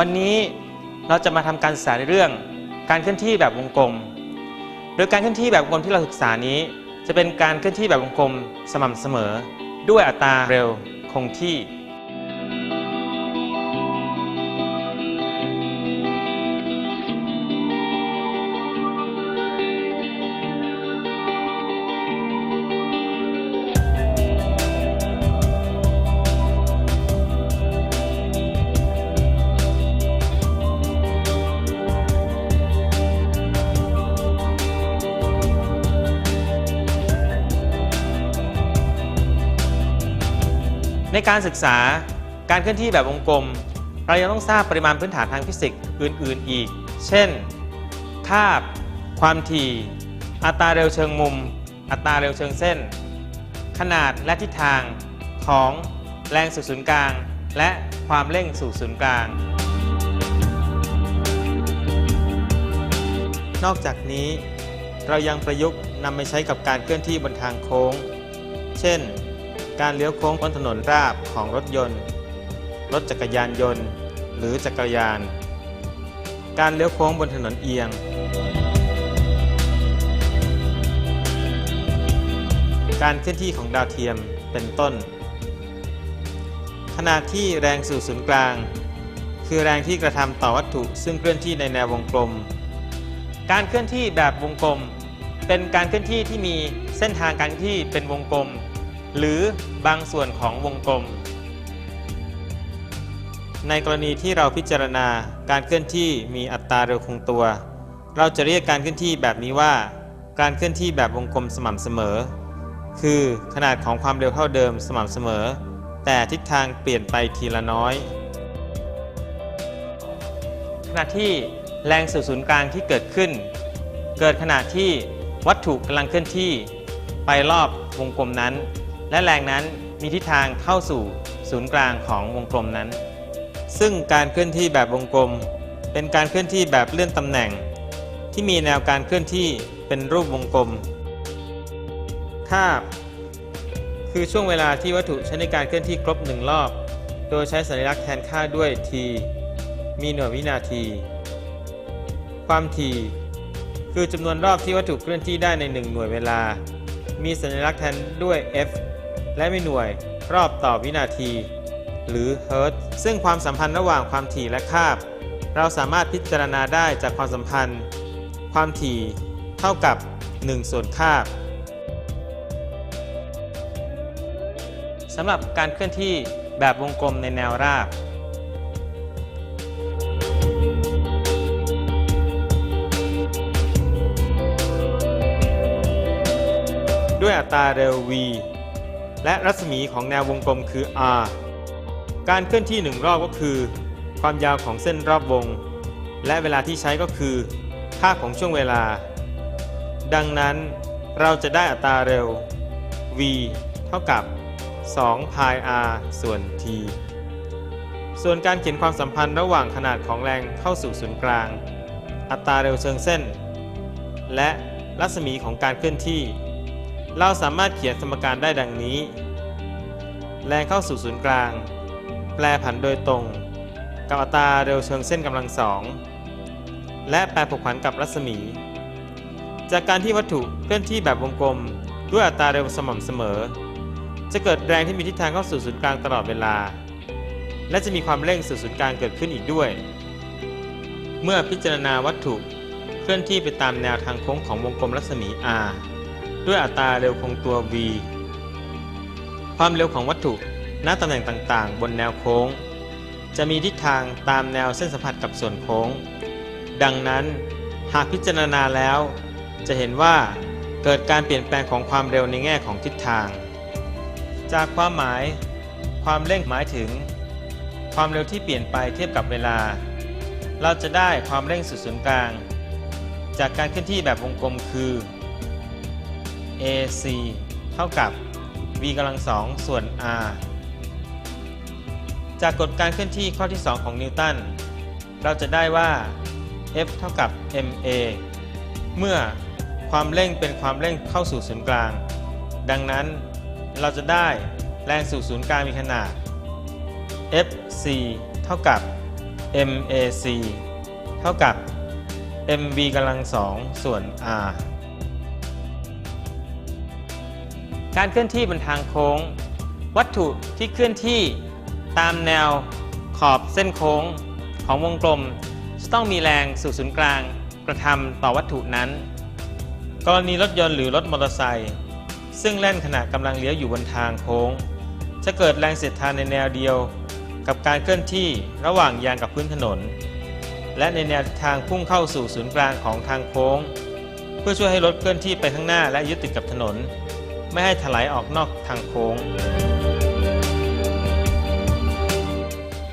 วันนี้เราจะมาทำการศึกษาในเรื่องการเคลื่อนที่แบบวงกลม โดยการเคลื่อนที่แบบวงกลมที่เราศึกษานี้ จะเป็นการเคลื่อนที่แบบวงกลมสม่ำเสมอ ด้วยอัตราเร็วคงที่ ในการศึกษาการเคลื่อนที่แบบวงกลม เรายังต้องทราบปริมาณพื้นฐานทางฟิสิกส์อื่น ๆ อีก เช่น คาบ ความถี่ อัตราเร็วเชิงมุม อัตราเร็วเชิงเส้น ขนาดและทิศทางของแรงสู่ศูนย์กลาง และความเร่งสู่ศูนย์กลาง นอกจากนี้เรายังประยุกต์นำไปใช้กับการเคลื่อนที่บนทางโค้ง เช่น การเลี้ยวโค้งบนถนนราบของรถยนต์ รถจักรยานยนต์ หรือจักรยาน การเลี้ยวโค้งบนถนนเอียง การเคลื่อนที่ของดาวเทียมเป็นต้น ขณะที่แรงสู่ศูนย์กลาง คือแรงที่กระทำต่อวัตถุซึ่งเคลื่อนที่ในแนววงกลม การเคลื่อนที่แบบวงกลม เป็นการเคลื่อนที่ที่มีเส้นทางการเคลื่อนที่เป็นวงกลม หรือบางส่วนของวงกลม ในกรณีที่เราพิจารณาการเคลื่อนที่มีอัตราเร็วคงตัว เราจะเรียกการเคลื่อนที่แบบนี้ว่า การเคลื่อนที่แบบวงกลมสม่ำเสมอ คือขนาดของความเร็วเท่าเดิมสม่ำเสมอ แต่ทิศทางเปลี่ยนไปทีละน้อย ขณะที่แรงสู่ศูนย์กลางที่เกิดขึ้น เกิดขณะที่วัตถุกำลังเคลื่อนที่ ไปรอบวงกลมนั้น และแรงนั้นมีทิศทางเข้าสู่ศูนย์กลางของวงกลมนั้น ซึ่งการเคลื่อนที่แบบวงกลม เป็นการเคลื่อนที่แบบเลื่อนตำแหน่ง ที่มีแนวการเคลื่อนที่เป็นรูปวงกลม คาบ คือช่วงเวลาที่วัตถุใช้ในการเคลื่อนที่ครบหนึ่งรอบ โดยใช้สัญลักษณ์แทนค่าด้วย t มีหน่วยวินาที ความถี่คือจำนวนรอบที่วัตถุเคลื่อนที่ได้ใน 1 หน่วยเวลา มีสัญลักษณ์แทนด้วย f และมีหน่วยรอบต่อวินาที หรือเฮิรตซ์ซึ่งความสัมพันธ์ระหว่างความถี่และคาบ เราสามารถพิจารณาได้จากความสัมพันธ์ ความถี่เท่ากับ 1 ส่วนคาบสำหรับการเคลื่อนที่แบบวงกลมในแนวราบด้วยอัตราเร็ว v และรัศมีของแนววงกลมคือ r การเคลื่อนที่หนึ่งรอบก็คือ ความยาวของเส้นรอบวง และเวลาที่ใช้ก็คือ ค่าของช่วงเวลา ดังนั้นเราจะได้อัตราเร็ว v เท่ากับ2 pi r ส่วน t ส่วนการเขียนความสัมพันธ์ระหว่างขนาดของแรงเข้าสู่ศูนย์กลาง อัตราเร็วเชิงเส้น และรัศมีของการเคลื่อนที่ เราสามารถเขียนสมการได้ดังนี้ แรงเข้าสู่ศูนย์กลาง แปรผันโดยตรง กับอัตราเร็วเชิงเส้นกำลังสอง และแปรผกผันกับรัศมี จากการที่วัตถุเคลื่อนที่แบบวงกลมด้วยอัตราเร็วสม่ำเสมอ จะเกิดแรงที่มีทิศทางเข้าสู่ศูนย์กลางตลอดเวลา และจะมีความเร่งสู่ศูนย์กลางเกิดขึ้นอีกด้วย เมื่อพิจารณาวัตถุเคลื่อนที่ไปตามแนวทางโค้งของวงกลมรัศมี r ด้วยอัตราเร็วคงตัว v ความเร็วของวัตถุณตำแหน่งต่างๆ บนแนวโค้ง จะมีทิศทางตามแนวเส้นสัมผัสกับส่วนโค้ง ดังนั้นหากพิจารณาแล้ว จะเห็นว่าเกิดการเปลี่ยนแปลงของความเร็วในแง่ของทิศทาง จากความหมาย ความเร่งหมายถึง ความเร็วที่เปลี่ยนไปเทียบกับเวลา เราจะได้ความเร่งสู่ศูนย์กลาง จากการเคลื่อนที่แบบวงกลมคือ AC เท่ากับ v กำลังสองส่วน r จากกฎการเคลื่อนที่ข้อที่ 2 ของนิวตัน เราจะได้ว่า F เท่ากับ ma เมื่อความเร่งเป็นความเร่งเข้าสู่ศูนย์กลาง ดังนั้นเราจะได้แรงสู่ศูนย์กลางมีขนาด Fc เท่ากับ MAC เท่ากับ MV กำลังสองส่วน R การเคลื่อนที่บนทางโค้ง วัตถุที่เคลื่อนที่ตามแนวขอบเส้นโค้งของวงกลมจะต้องมีแรงสู่ศูนย์กลางกระทำต่อวัตถุนั้น กรณีรถยนต์หรือรถมอเตอร์ไซค์ซึ่งแล่นขณะกำลังเลี้ยวอยู่บนทางโค้ง จะเกิดแรงเสียดทานในแนวเดียว กับการเคลื่อนที่ระหว่างยางกับพื้นถนน และในแนวทางพุ่งเข้าสู่ศูนย์กลางของทางโค้ง เพื่อช่วยให้รถเคลื่อนที่ไปข้างหน้าและยึดติดกับถนน ไม่ให้ถลายออกนอกทางโค้ง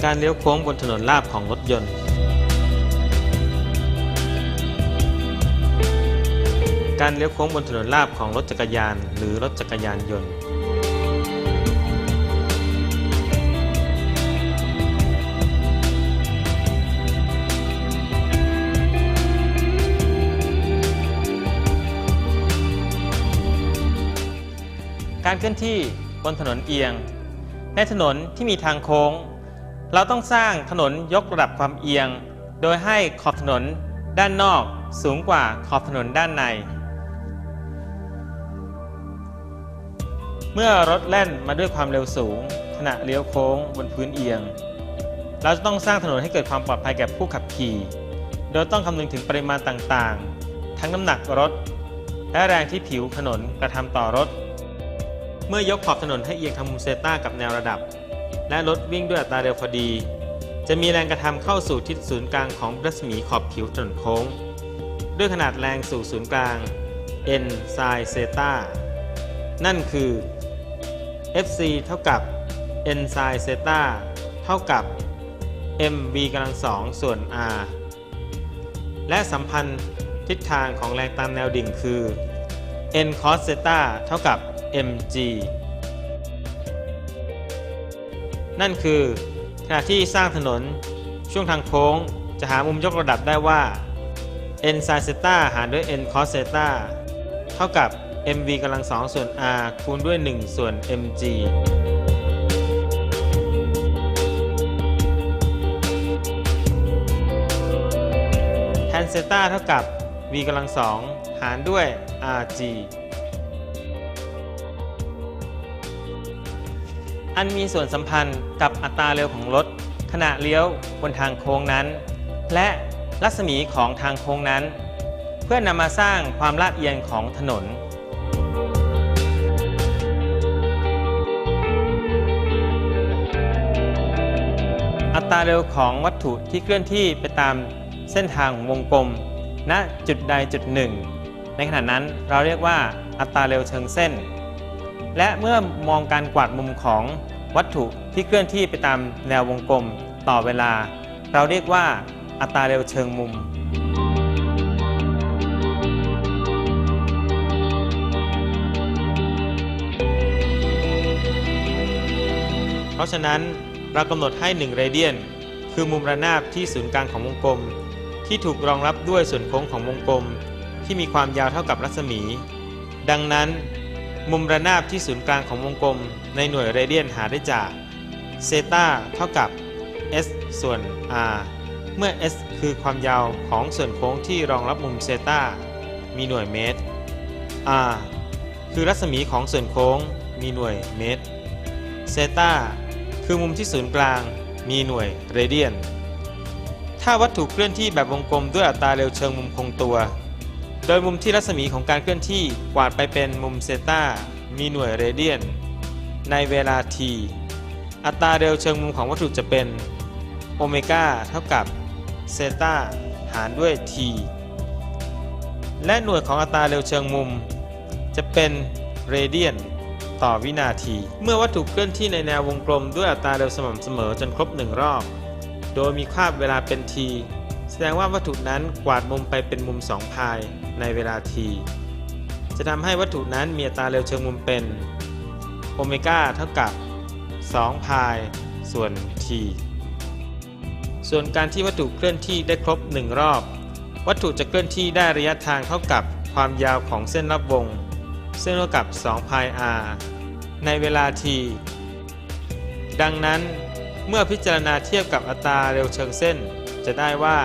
การเลี้ยวโค้งบนถนนลาบของรถยนต์ การเลี้ยวโค้งบนถนนลาบของรถจักรยานหรือรถจักรยานยนต์ การเคลื่อนที่บนถนนเอียง ในถนนที่มีทางโค้ง เราต้องสร้างถนนยกระดับความเอียง โดยให้ขอบถนนด้านนอกสูงกว่าขอบถนนด้านใน เมื่อรถแล่นมาด้วยความเร็วสูง ขณะเลี้ยวโค้งบนพื้นเอียง เราจะต้องสร้างถนนให้เกิดความปลอดภัยแก่ผู้ขับขี่ โดยต้องคำนึงถึงปริมาณต่างๆ ทั้งน้ำหนักรถ และแรงที่ผิวถนนกระทำต่อรถ เมื่อยกขอบถนนให้เอียงทางมุมเซต้ากับแนวระดับ และรถวิ่งด้วยอัตราเร็วพอดี จะมีแรงกระทำเข้าสู่ทิศศูนย์กลางของรัศมีขอบผิวถนนโค้ง ด้วยขนาดแรงสู่ศูนย์กลาง n sin เซตานั่นคือ Fc เท่ากับ n sin เซตาเท่ากับ mv กำลังสองส่วน r และสัมพันธ์ทิศทางของแรงตามแนวดิ่งคือ n cos เซตาเท่ากับ mg นั่นคือขณะที่สร้างถนนช่วงทางโค้งจะหามุมยกระดับได้ว่า n sin เซตาหารด้วย n cos เซตาเท่ากับ mv กำลังสองส่วน r คูณด้วย 1 ส่วน mg แทนเซตาเท่ากับ v กำลังสองหารด้วย rg อันมีส่วนสัมพันธ์กับอัตราเร็วของรถ ขณะเลี้ยวบนทางโค้งนั้น และรัศมีของทางโค้งนั้น เพื่อนำมาสร้างความลาดเอียงของถนน อัตราเร็วของวัตถุที่เคลื่อนที่ไปตามเส้นทางวงกลม ณจุดใดจุดหนึ่ง ในขณะนั้นเราเรียกว่าอัตราเร็วเชิงเส้น และเมื่อมองการกวาดมุมของวัตถุที่เคลื่อนที่ไปตามแนววงกลมต่อเวลา เราเรียกว่าอัตราเร็วเชิงมุม เพราะฉะนั้นเรากำหนดให้ 1 เรเดียน คือมุมระนาบที่ศูนย์กลางของวงกลม ที่ถูกรองรับด้วยส่วนโค้งของวงกลม ที่มีความยาวเท่ากับรัศมี ดังนั้น มุมระนาบที่ศูนย์กลางของวงกลมในหน่วยเรเดียนหาได้จากเซตาเท่ากับ s ส่วน r เมื่อ s คือความยาวของส่วนโค้งที่รองรับมุมเซตามีหน่วยเมตร r คือรัศมีของส่วนโค้งมีหน่วยเมตร เซตาคือมุมที่ศูนย์กลางมีหน่วยเรเดียน ถ้าวัตถุเคลื่อนที่แบบวงกลมด้วยอัตราเร็วเชิงมุมคงตัว โดยมุมที่รัศมีของการเคลื่อนที่กวาดไปเป็นมุมเซตามีหน่วยเรเดียน ในเวลา t อัตราเร็วเชิงมุมของวัตถุจะเป็นโอเมก้าเท่ากับเซตาหารด้วย t และหน่วยของอัตราเร็วเชิงมุม จะเป็นเรเดียนต่อวินาที เมื่อวัตถุเคลื่อนที่ในแนววงกลมด้วยอัตราเร็วสม่ำเสมอจนครบหนึ่งรอบ โดยมีค่าเวลาเป็น t แสดงว่าวัตถุนั้นกวาดมุมไปเป็นมุม 2 พายในเวลา t จะทำให้วัตถุนั้นมีอัตราเร็วเชิงมุมเป็นโอเมก้าเท่ากับ 2 พายส่วน t ส่วนการที่วัตถุเคลื่อนที่ได้ครบ 1 รอบ วัตถุจะเคลื่อนที่ได้ระยะทางเท่ากับความยาวของเส้นรอบวง ซึ่งเท่ากับ2พาย r ในเวลา t ดังนั้นเมื่อพิจารณาเทียบกับอัตราเร็วเชิงเส้น จะได้ว่า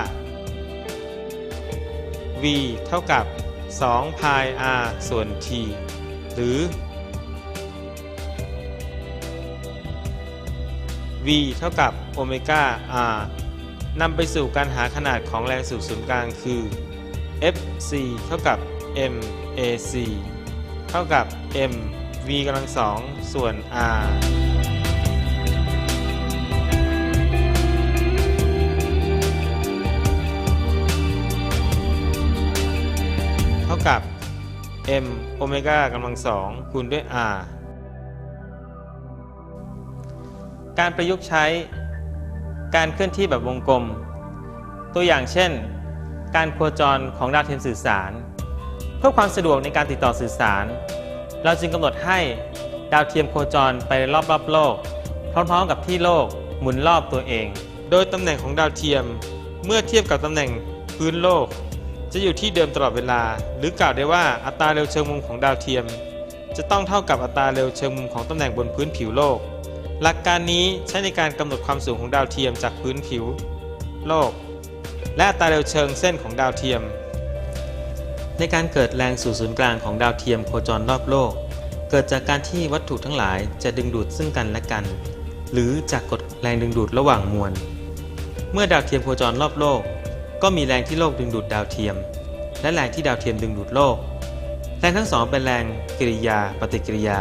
v เท่ากับ2 pi r ส่วน t หรือ v เท่ากับโอเมก้า r นำไปสู่การหาขนาดของแรงสู่ศูนย์กลางคือ fc เท่ากับ m ac เท่ากับ m v กำลังสองส่วน r m โอเมก้ากำลังสองคูณด้วย r การประยุกต์ใช้ การเคลื่อนที่แบบวงกลม ตัวอย่างเช่น การโคจรของดาวเทียมสื่อสาร เพื่อความสะดวกในการติดต่อสื่อสาร เราจึงกำหนดให้ดาวเทียมโคจรไปรอบๆโลก พร้อมๆกับที่โลกหมุนรอบตัวเอง โดยตำแหน่งของดาวเทียมเมื่อเทียบกับตำแหน่งพื้นโลก จะอยู่ที่เดิมตลอดเวลา หรือกล่าวได้ว่าอัตราเร็วเชิงมุมของดาวเทียม จะต้องเท่ากับอัตราเร็วเชิงมุมของตำแหน่งบนพื้นผิวโลก หลักการนี้ใช้ในการกำหนดความสูงของดาวเทียมจากพื้นผิว โลก และอัตราเร็วเชิงเส้นของดาวเทียม ในการเกิดแรงสู่ศูนย์กลางของดาวเทียมโคจรรอบโลก เกิดจากการที่วัตถุทั้งหลายจะดึงดูดซึ่งกันและกัน หรือจากกฎแรงดึงดูดระหว่างมวล เมื่อดาวเทียมโคจรรอบโลก ก็มีแรงที่โลกดึงดูดดาวเทียม และแรงที่ดาวเทียมดึงดูดโลก แรงทั้งสองเป็นแรงกิริยา ปฏิกิริยา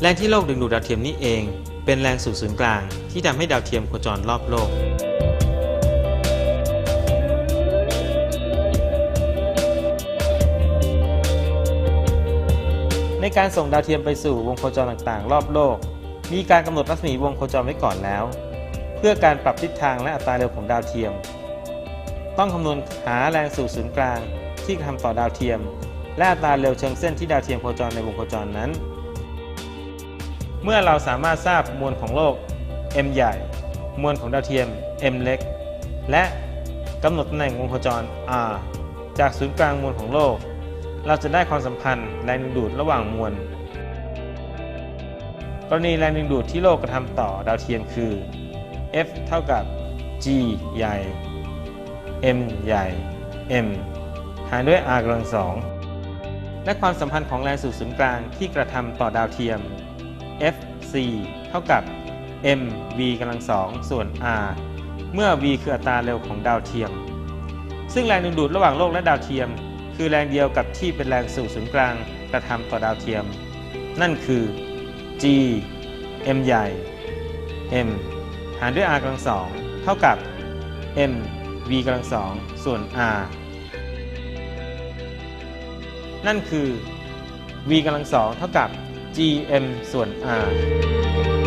แรงที่โลกดึงดูดดาวเทียมนี้เอง เป็นแรงสู่ศูนย์กลาง ที่ทำให้ดาวเทียมโคจรรอบโลกในการส่งดาวเทียมไปสู่วงโคจรต่างๆ รอบโลก มีการกำหนดรัศมีวงโคจรไว้ก่อนแล้ว เพื่อการปรับทิศทางและอัตราเร็วของดาวเทียม ต้องคำนวณหาแรงสู่ศูนย์กลางที่กระทำต่อดาวเทียม และอัตราเร็วเชิงเส้นที่ดาวเทียมโคจรในวงโคจรนั้น เมื่อเราสามารถทราบมวลของโลก m ใหญ่ มวลของดาวเทียม m เล็ก และกำหนดตำแหน่งวงโคจร r จากศูนย์กลางมวลของโลก เราจะได้ความสัมพันธ์แรงดึงดูดระหว่างมวลกรณีแรงดึงดูดที่โลกกระทำต่อดาวเทียมคือ F เท่ากับ G ใหญ่ M ใหญ่ M หารด้วย R กำลังสองและความสัมพันธ์ของแรงสู่ศูนย์กลางที่กระทำต่อดาวเทียม FC เท่ากับ mv กำลังสองส่วน r เมื่อ v คืออัตราเร็วของดาวเทียม ซึ่งแรงดึงดูดระหว่างโลกและดาวเทียม คือแรงเดียวกับที่เป็นแรงสู่ศูนย์กลางกระทำต่อดาวเทียม นั่นคือ g m ใหญ่ m หารด้วย r กำลังสองเท่ากับ m v กำลังสองส่วน r นั่นคือ v กำลังสองเท่ากับ gm ส่วน r